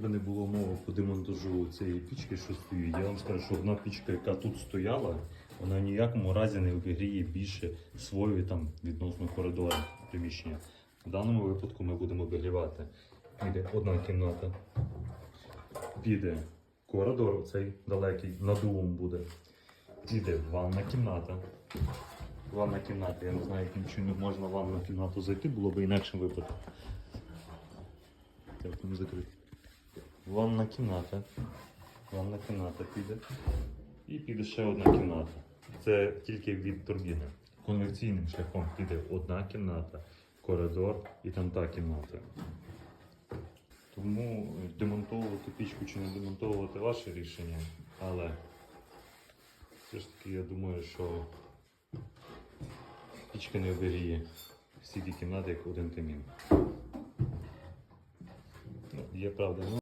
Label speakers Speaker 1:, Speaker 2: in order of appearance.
Speaker 1: щоб не було мови по демонтажу цієї пічки, що стоїть, я вам скажу, що одна пічка, яка тут стояла, вона в ніякому разі не обігріє більше свої там відносно коридору приміщення. В даному випадку ми будемо обігрівати. Йде одна кімната, піде коридор цей далекий, надувом буде. Піде ванна кімната. Ванна кімната. Я не знаю, яким чином можна в ванну кімнату зайти, було б інакшим випадком. Так, не закрити. Ванна кімната. Ванна кімната піде. І піде ще одна кімната. Це тільки від турбіни. Конвекційним шляхом піде одна кімната, коридор і там та кімната. Тому демонтовувати пічку чи не демонтовувати ваше рішення, але все ж таки я думаю, що пічка не оберіє всі ті кімнати, як один камін. Ну, є правда. Ну,